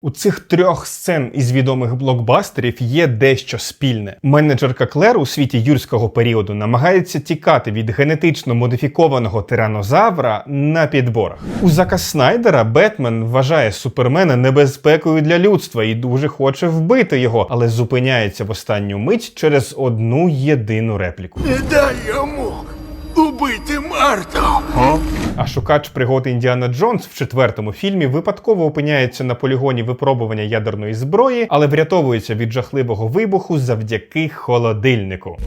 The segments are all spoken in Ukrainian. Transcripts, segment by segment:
У цих трьох сцен із відомих блокбастерів є дещо спільне. Менеджерка Клер у світі юрського періоду намагається тікати від генетично модифікованого тиранозавра на підборах. У Зака Снайдера Бетмен вважає Супермена небезпекою для людства і дуже хоче вбити його, але зупиняється в останню мить через одну єдину репліку. Не дай йому убити Марту. А шукач пригод Індіана Джонс в четвертому фільмі випадково опиняється на полігоні випробування ядерної зброї, але врятовується від жахливого вибуху завдяки холодильнику.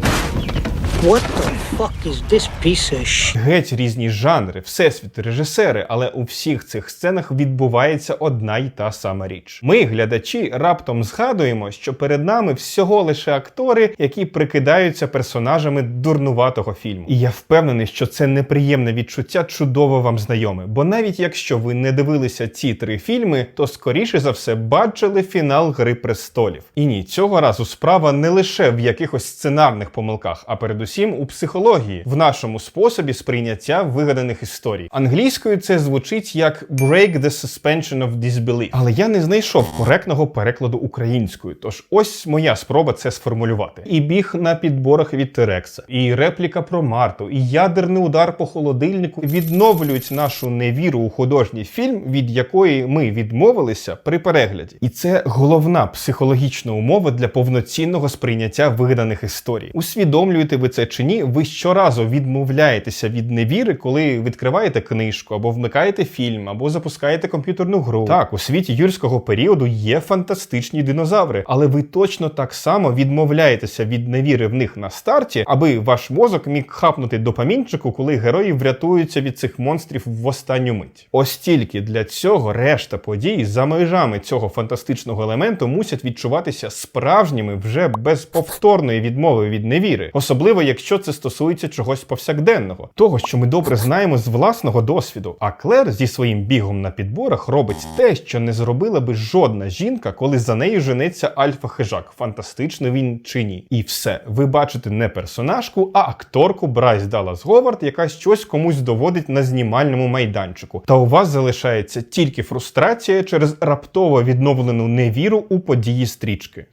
What the fuck is this piece of sh? Геть різні жанри, всесвіт, режисери, але у всіх цих сценах відбувається одна й та сама річ. Ми, глядачі, раптом згадуємо, що перед нами всього лише актори, які прикидаються персонажами дурнуватого фільму. І я впевнений, що це неприємне відчуття чудово вам знайоме. Бо навіть якщо ви не дивилися ці три фільми, то скоріше за все бачили фінал Гри престолів. І ні, цього разу справа не лише в якихось сценарних помилках, а передусім у психології, в нашому способі сприйняття вигаданих історій. Англійською це звучить як break the suspension of disbelief. Але я не знайшов коректного перекладу українською. Тож ось моя спроба це сформулювати. І біг на підборах від Терекса, і репліка про Марту, і ядерний удар по холодильнику відновлюють нашу невіру у художній фільм, від якої ми відмовилися при перегляді. І це головна психологічна умова для повноцінного сприйняття вигаданих історій. Усвідомлюєте ви це чи ні? Ви щоразу відмовляєтеся від невіри, коли відкриваєте книжку або вмикаєте фільм, або запускаєте комп'ютерну гру. Так, у світі юрського періоду є фантастичні динозаври, але ви точно так само відмовляєтеся від невіри в них на старті, аби ваш мозок міг хапнути допамінчику, коли герої врятуються від цих монстрів в останню мить. Ось тільки для цього решта подій за межами цього фантастичного елементу мусять відчуватися справжніми вже без повторної відмови від невіри, особливо якщо це стосується чогось повсякденного, того, що ми добре знаємо з власного досвіду. А Клер зі своїм бігом на підборах робить те, що не зробила би жодна жінка, коли за нею женеться альфа-хижак, фантастично він чи ні. І все, ви бачите не персонажку, а акторку Брайс Даллас Говард, яка щось комусь доводить на знімальному майданчику. Та у вас залишається тільки фрустрація через раптово відновлену невіру у події стрічки.